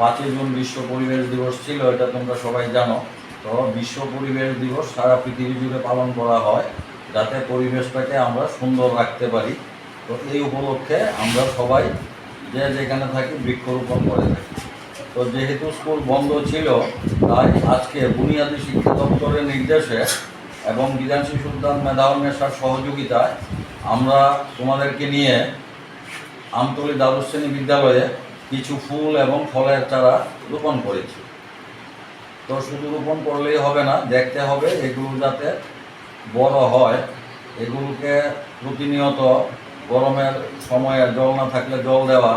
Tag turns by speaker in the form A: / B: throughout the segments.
A: পাঁচই জুন বিশ্ব পরিবেশ দিবস ছিল, এটা তোমরা সবাই জানো। তো বিশ্ব পরিবেশ দিবস সারা পৃথিবী জুড়ে পালন করা হয়, যাতে পরিবেশটাকে আমরা সুন্দর রাখতে পারি। তো এই উপলক্ষে আমরা সবাই যে যেখানে থাকি বৃক্ষরোপণ করে থাকি। তো যেহেতু স্কুল বন্ধ ছিল, তাই আজকে বুনিয়াদী শিক্ষা দপ্তরের নির্দেশে এবং বিধানসী সুলতান মেধাউন্নেসার সহযোগিতায় আমরা তোমাদেরকে নিয়ে আমতলী দ্বাদশ শ্রেণি বিদ্যালয়ে কিছু ফুল এবং ফলের চারা রোপণ করেছি। তো শুধু রোপণ করলেই হবে না, দেখতে হবে এগুলো যাতে বড় হয়। এগুলোকে প্রতিনিয়ত গরমের সময়ে জল না থাকলে জল দেওয়া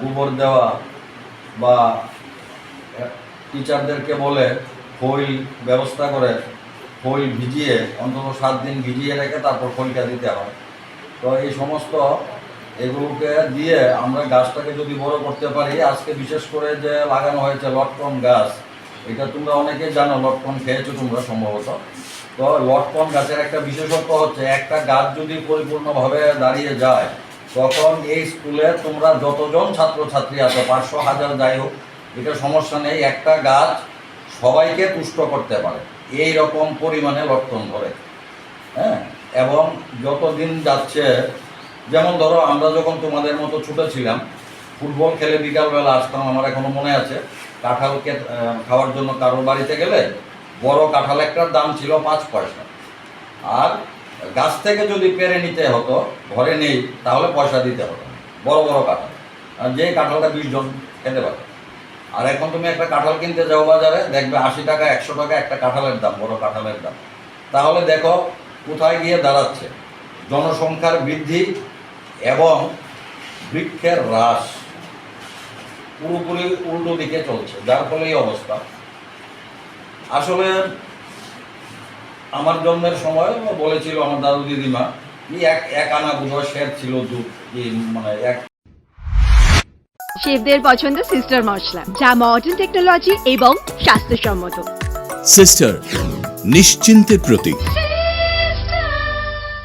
A: গোবর দেওয়া বা টিচারদেরকে বলে ফইল ব্যবস্থা করে ফইল ভিজিয়ে, অন্তত সাত দিন ভিজিয়ে রেখে তারপর ফইলটা দিতে হয়। তো এই সমস্ত এগুলোকে দিয়ে আমরা গাছটাকে যদি বড় করতে পারি, আজকে বিশেষ করে যে লাগানো হয়েছে লটকন গাছ, এটা তোমরা অনেকে জানো, লটকন খেয়েছো তোমরা সম্ভবত। তো লটকন গাছের একটা বিশেষত্ব হচ্ছে, একটা গাছ যদি পরিপূর্ণভাবে দাঁড়িয়ে যায়, তখন এই স্কুলে তোমরা যতজন ছাত্রছাত্রী আছো, পাঁচশো হাজার যাই হোক, এটা সমস্যা নেই, একটা গাছ সবাইকে তুষ্ট করতে পারে, এই রকম পরিমাণে লটকন ধরে। হ্যাঁ? এবং যতদিন যাচ্ছে যেমন ধরো, আমরা যখন তোমাদের মতো ছোটো ছিলাম, ফুটবল খেলে বিকালবেলা আসতাম, আমার এখনও মনে আছে কাঁঠালকে খাওয়ার জন্য কারোর বাড়িতে গেলে বড় কাঁঠাল একটার দাম ছিল পাঁচ পয়সা। আর গাছ থেকে যদি পেরে নিতে হতো, ঘরে নেই, তাহলে পয়সা দিতে হতো বড় বড় কাঁঠাল। আর যে কাঁঠালটা বিশ জন খেতে পারে আর এখন তুমি একটা কাঁঠাল কিনতে যাও বাজারে, দেখবে আশি টাকা, একশো টাকা একটা কাঁঠালের দাম, বড় কাঁঠালের দাম। তাহলে দেখো, কোথায় গিয়ে দাঁড়াচ্ছে? জনসংখ্যার বৃদ্ধি এবং বৃক্ষের হ্রাস পুরোপুরি উল্টো দিকে চলছে যার ফলে এই অবস্থা। আসলে আমার জন্মের সময় বলেছিল আমার দাদু দিদিমা এক এক আনা বুঝো শের ছিল দুধ মানে এক
B: শেফদের পছন্দ সিস্টার মশলা যা মডার্ন টেকনোলজি এবং স্বাস্থ্যসম্মত।
C: সিস্টার নিশ্চিন্তের প্রতীক।